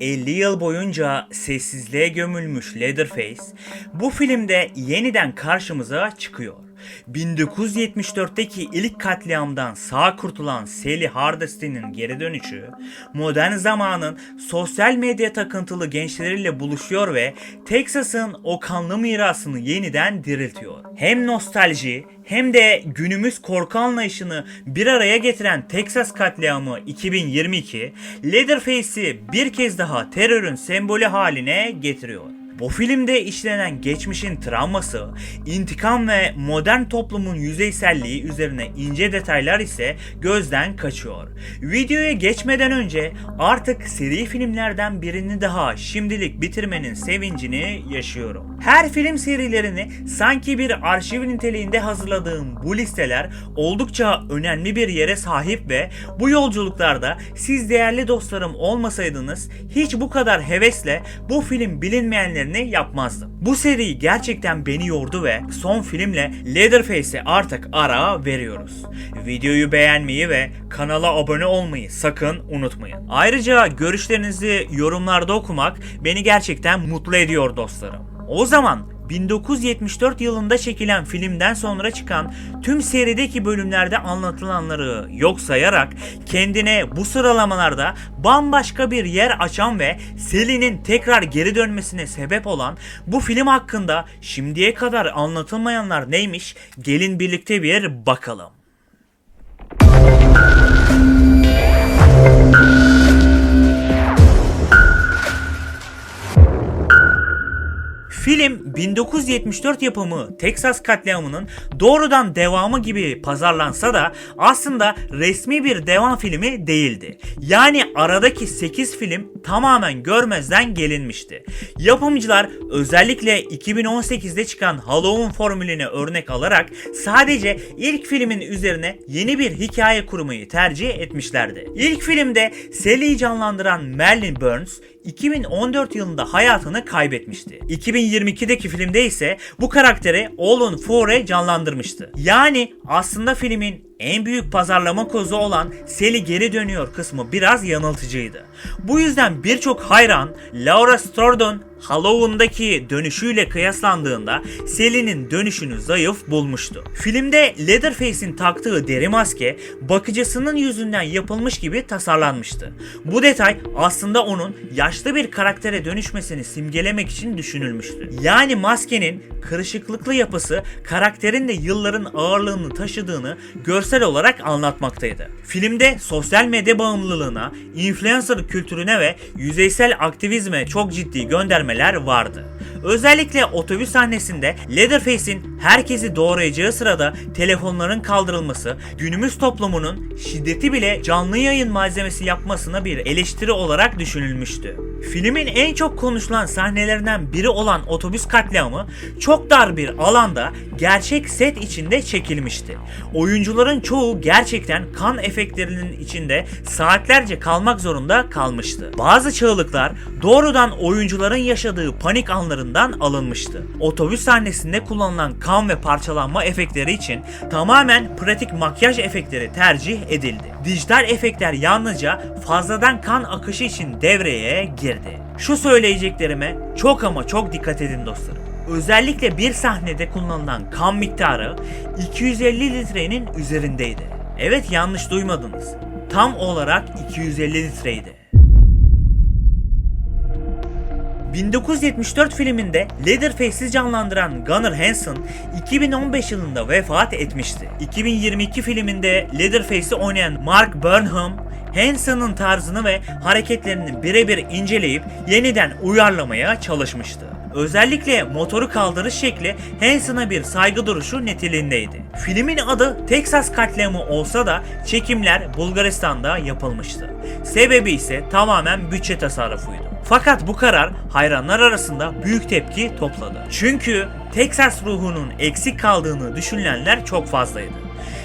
50 yıl boyunca sessizliğe gömülmüş Leatherface bu filmde yeniden karşımıza çıkıyor. 1974'teki ilk katliamdan sağ kurtulan Sally Hardesty'nin geri dönüşü, modern zamanın sosyal medya takıntılı gençleriyle buluşuyor ve Texas'ın o kanlı mirasını yeniden diriltiyor. Hem nostalji hem de günümüz korku anlayışını bir araya getiren Texas katliamı 2022, Leatherface'i bir kez daha terörün sembolü haline getiriyor. Bu filmde işlenen geçmişin travması, intikam ve modern toplumun yüzeyselliği üzerine ince detaylar ise gözden kaçıyor. Videoya geçmeden önce artık seri filmlerden birini daha şimdilik bitirmenin sevincini yaşıyorum. Her film serilerini sanki bir arşiv niteliğinde hazırladığım bu listeler oldukça önemli bir yere sahip ve bu yolculuklarda siz değerli dostlarım olmasaydınız hiç bu kadar hevesle bu film bilinmeyenlerini yapmazdım. Bu seri gerçekten beni yordu ve son filmle Leatherface'e artık ara veriyoruz. Videoyu beğenmeyi ve kanala abone olmayı sakın unutmayın. Ayrıca görüşlerinizi yorumlarda okumak beni gerçekten mutlu ediyor dostlarım. O zaman 1974 yılında çekilen filmden sonra çıkan tüm serideki bölümlerde anlatılanları yok sayarak kendine bu sıralamalarda bambaşka bir yer açan ve Sally'nin tekrar geri dönmesine sebep olan bu film hakkında şimdiye kadar anlatılmayanlar neymiş gelin birlikte bir bakalım. 1974 yapımı Texas katliamının doğrudan devamı gibi pazarlansa da aslında resmi bir devam filmi değildi. Yani aradaki 8 film tamamen görmezden gelinmişti. Yapımcılar özellikle 2018'de çıkan Halloween formülüne örnek alarak sadece ilk filmin üzerine yeni bir hikaye kurmayı tercih etmişlerdi. İlk filmde Sally'i canlandıran Merlin Burns 2014 yılında hayatını kaybetmişti. 2022'deki filmde ise bu karakteri Olin Fore canlandırmıştı. Yani aslında filmin en büyük pazarlama kozu olan Sally geri dönüyor kısmı biraz yanıltıcıydı. Bu yüzden birçok hayran Laura Strordon Halloween'daki dönüşüyle kıyaslandığında Sally'nin dönüşünü zayıf bulmuştu. Filmde Leatherface'in taktığı deri maske bakıcısının yüzünden yapılmış gibi tasarlanmıştı. Bu detay aslında onun yaşlı bir karaktere dönüşmesini simgelemek için düşünülmüştü. Yani maskenin kırışıklıklı yapısı karakterin de yılların ağırlığını taşıdığını görsel olarak anlatmaktaydı. Filmde sosyal medya bağımlılığına, influencer kültürüne ve yüzeysel aktivizme çok ciddi göndermeler vardı. Özellikle otobüs sahnesinde Leatherface'in herkesi doğrayacağı sırada telefonların kaldırılması günümüz toplumunun şiddeti bile canlı yayın malzemesi yapmasına bir eleştiri olarak düşünülmüştü. Filmin en çok konuşulan sahnelerinden biri olan otobüs katliamı çok dar bir alanda gerçek set içinde çekilmişti. Oyuncuların çoğu gerçekten kan efektlerinin içinde saatlerce kalmak zorunda kalmıştı. Bazı çığlıklar doğrudan oyuncuların yaşadığı panik anlarından alınmıştı. Otobüs sahnesinde kullanılan kan ve parçalanma efektleri için tamamen pratik makyaj efektleri tercih edildi. Dijital efektler yalnızca fazladan kan akışı için devreye girdi. Şu söyleyeceklerime çok ama çok dikkat edin dostlarım. Özellikle bir sahnede kullanılan kan miktarı 250 litrenin üzerindeydi. Evet yanlış duymadınız. Tam olarak 250 litreydi. 1974 filminde Leatherface'i canlandıran Gunnar Hansen 2015 yılında vefat etmişti. 2022 filminde Leatherface'i oynayan Mark Burnham, Hansen'ın tarzını ve hareketlerini birebir inceleyip yeniden uyarlamaya çalışmıştı. Özellikle motoru kaldırış şekli Hansen'a bir saygı duruşu niteliğindeydi. Filmin adı Texas katliamı olsa da çekimler Bulgaristan'da yapılmıştı. Sebebi ise tamamen bütçe tasarrufuydu. Fakat bu karar hayranlar arasında büyük tepki topladı. Çünkü Texas ruhunun eksik kaldığını düşünenler çok fazlaydı.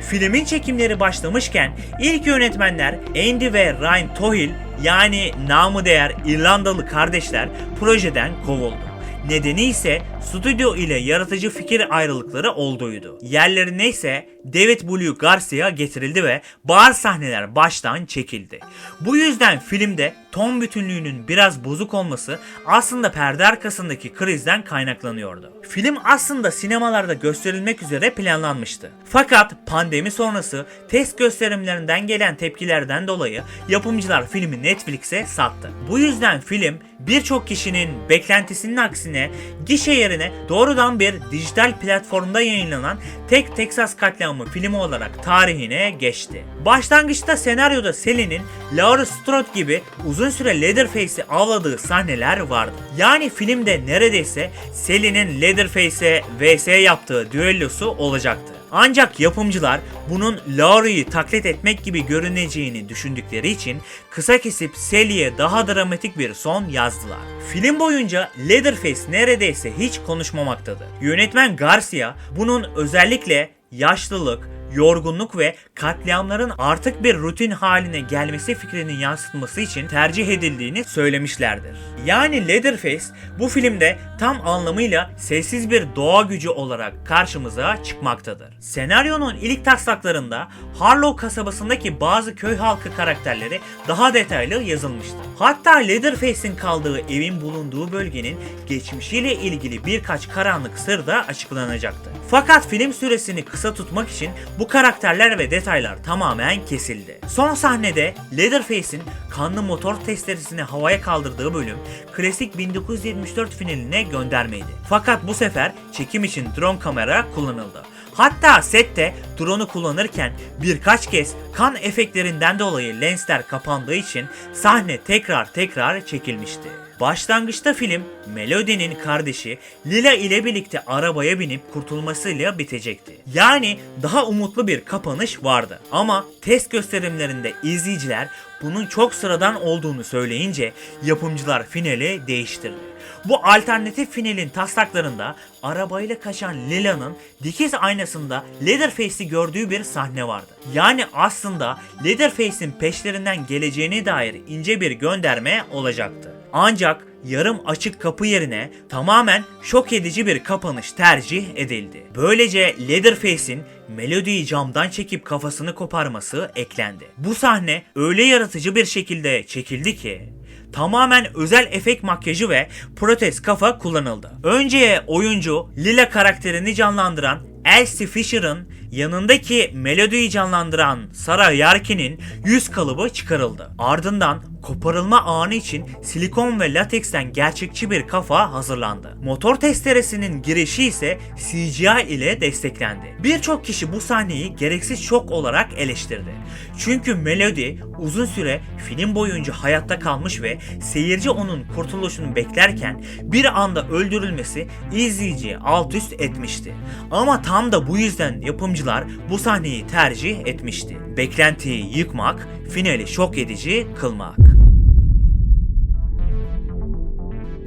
Filmin çekimleri başlamışken ilk yönetmenler Andy ve Ryan Tohill yani namı değer İrlandalı kardeşler projeden kovuldu. Nedeni ise stüdyo ile yaratıcı fikir ayrılıkları olduğuydu. Yerlerine ise David Blue Garcia getirildi ve bağır sahneler baştan çekildi. Bu yüzden filmde ton bütünlüğünün biraz bozuk olması aslında perde arkasındaki krizden kaynaklanıyordu. Film aslında sinemalarda gösterilmek üzere planlanmıştı. Fakat pandemi sonrası test gösterimlerinden gelen tepkilerden dolayı yapımcılar filmi Netflix'e sattı. Bu yüzden film birçok kişinin beklentisinin aksine gişe yerine doğrudan bir dijital platformda yayınlanan tek Texas katliamı filmi olarak tarihine geçti. Başlangıçta senaryoda Sally'nin Laurie Strode gibi uzun süre Leatherface'i avladığı sahneler vardı. Yani filmde neredeyse Sally'nin Leatherface'e vs yaptığı düellosu olacaktı. Ancak yapımcılar bunun Laurie'yi taklit etmek gibi görüneceğini düşündükleri için kısa kesip Sally'e daha dramatik bir son yazdılar. Film boyunca Leatherface neredeyse hiç konuşmamaktadır. Yönetmen Garcia bunun özellikle yaşlılık, yorgunluk ve katliamların artık bir rutin haline gelmesi fikrinin yansıtması için tercih edildiğini söylemişlerdir. Yani Leatherface bu filmde tam anlamıyla sessiz bir doğa gücü olarak karşımıza çıkmaktadır. Senaryonun ilk taslaklarında Harlow kasabasındaki bazı köy halkı karakterleri daha detaylı yazılmıştı. Hatta Leatherface'in kaldığı evin bulunduğu bölgenin geçmişiyle ilgili birkaç karanlık sır da açıklanacaktı. Fakat film süresini kısa tutmak için bu karakterler ve detaylar tamamen kesildi. Son sahnede Leatherface'in kanlı motor testeresini havaya kaldırdığı bölüm klasik 1974 finaline göndermeydi. Fakat bu sefer çekim için drone kamera kullanıldı. Hatta sette drone'u kullanırken birkaç kez kan efektlerinden dolayı lensler kapandığı için sahne tekrar tekrar çekilmişti. Başlangıçta film Melody'nin kardeşi Lila ile birlikte arabaya binip kurtulmasıyla bitecekti. Yani daha umutlu bir kapanış vardı. Ama test gösterimlerinde izleyiciler bunun çok sıradan olduğunu söyleyince yapımcılar finali değiştirdi. Bu alternatif finalin taslaklarında arabayla kaçan Lila'nın dikiz aynasında Leatherface'i gördüğü bir sahne vardı. Yani aslında Leatherface'in peşlerinden geleceğine dair ince bir gönderme olacaktı. Ancak yarım açık kapı yerine tamamen şok edici bir kapanış tercih edildi. Böylece Leatherface'in Melody'yi camdan çekip kafasını koparması eklendi. Bu sahne öyle yaratıcı bir şekilde çekildi ki tamamen özel efekt makyajı ve protez kafa kullanıldı. Önce oyuncu Lila karakterini canlandıran Elsie Fisher'ın yanındaki Melody'yi canlandıran Sarah Yarkin'in yüz kalıbı çıkarıldı. Ardından koparılma anı için silikon ve lateksten gerçekçi bir kafa hazırlandı. Motor testeresinin girişi ise CGI ile desteklendi. Birçok kişi bu sahneyi gereksiz şok olarak eleştirdi. Çünkü Melody uzun süre film boyunca hayatta kalmış ve seyirci onun kurtuluşunu beklerken bir anda öldürülmesi izleyiciyi alt üst etmişti. Ama tam da bu yüzden yapımcılar bu sahneyi tercih etmişti. Beklentiyi yıkmak, finali şok edici kılmak.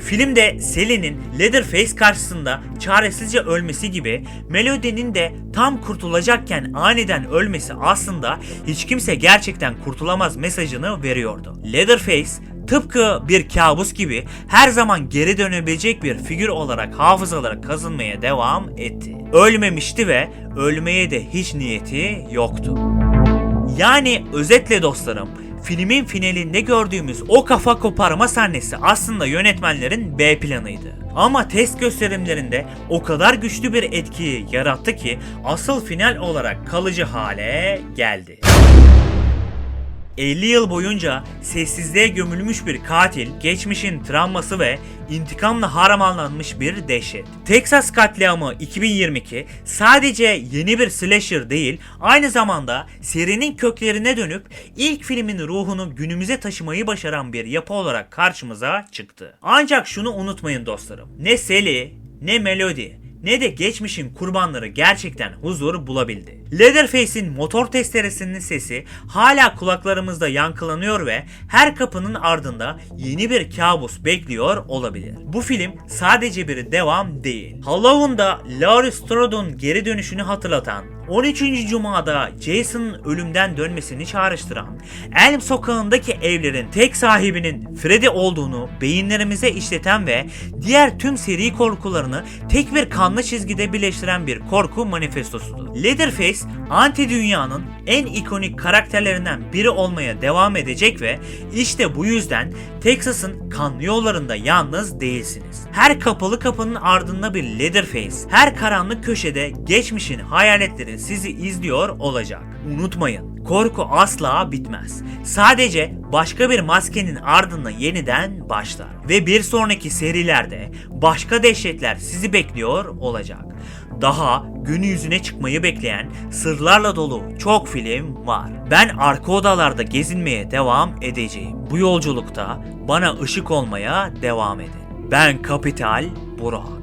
Filmde Sally'nin Leatherface karşısında çaresizce ölmesi gibi Melody'nin de tam kurtulacakken aniden ölmesi aslında hiç kimse gerçekten kurtulamaz mesajını veriyordu. Leatherface tıpkı bir kabus gibi her zaman geri dönebilecek bir figür olarak hafızalara kazınmaya devam etti. Ölmemişti ve ölmeye de hiç niyeti yoktu. Yani özetle dostlarım, filmin finalinde gördüğümüz o kafa koparma sahnesi aslında yönetmenlerin B planıydı. Ama test gösterimlerinde o kadar güçlü bir etkiyi yarattı ki asıl final olarak kalıcı hale geldi. 50 yıl boyunca sessizliğe gömülmüş bir katil, geçmişin travması ve intikamla haramanlanmış bir dehşet. Texas katliamı 2022 sadece yeni bir slasher değil, aynı zamanda serinin köklerine dönüp ilk filmin ruhunu günümüze taşımayı başaran bir yapı olarak karşımıza çıktı. Ancak şunu unutmayın dostlarım. Ne Sally, ne Melody, ne de geçmişin kurbanları gerçekten huzur bulabildi. Leatherface'in motor testeresinin sesi hala kulaklarımızda yankılanıyor ve her kapının ardında yeni bir kabus bekliyor olabilir. Bu film sadece bir devam değil. Halloween'da Laurie Strode'un geri dönüşünü hatırlatan 13. Cuma'da Jason'ın ölümden dönmesini çağrıştıran, Elm sokağındaki evlerin tek sahibinin Freddy olduğunu beyinlerimize işleten ve diğer tüm seri korkularını tek bir kanlı çizgide birleştiren bir korku manifestosudur. Leatherface, anti dünyanın en ikonik karakterlerinden biri olmaya devam edecek ve işte bu yüzden Texas'ın kanlı yollarında yalnız değilsiniz. Her kapalı kapının ardında bir Leatherface, her karanlık köşede geçmişin hayaletleri sizi izliyor olacak. Unutmayın, korku asla bitmez. Sadece başka bir maskenin ardında yeniden başlar. Ve bir sonraki serilerde başka dehşetler sizi bekliyor olacak. Daha gün yüzüne çıkmayı bekleyen sırlarla dolu çok film var. Ben arka odalarda gezinmeye devam edeceğim. Bu yolculukta bana ışık olmaya devam edin. Ben Kapital Burak.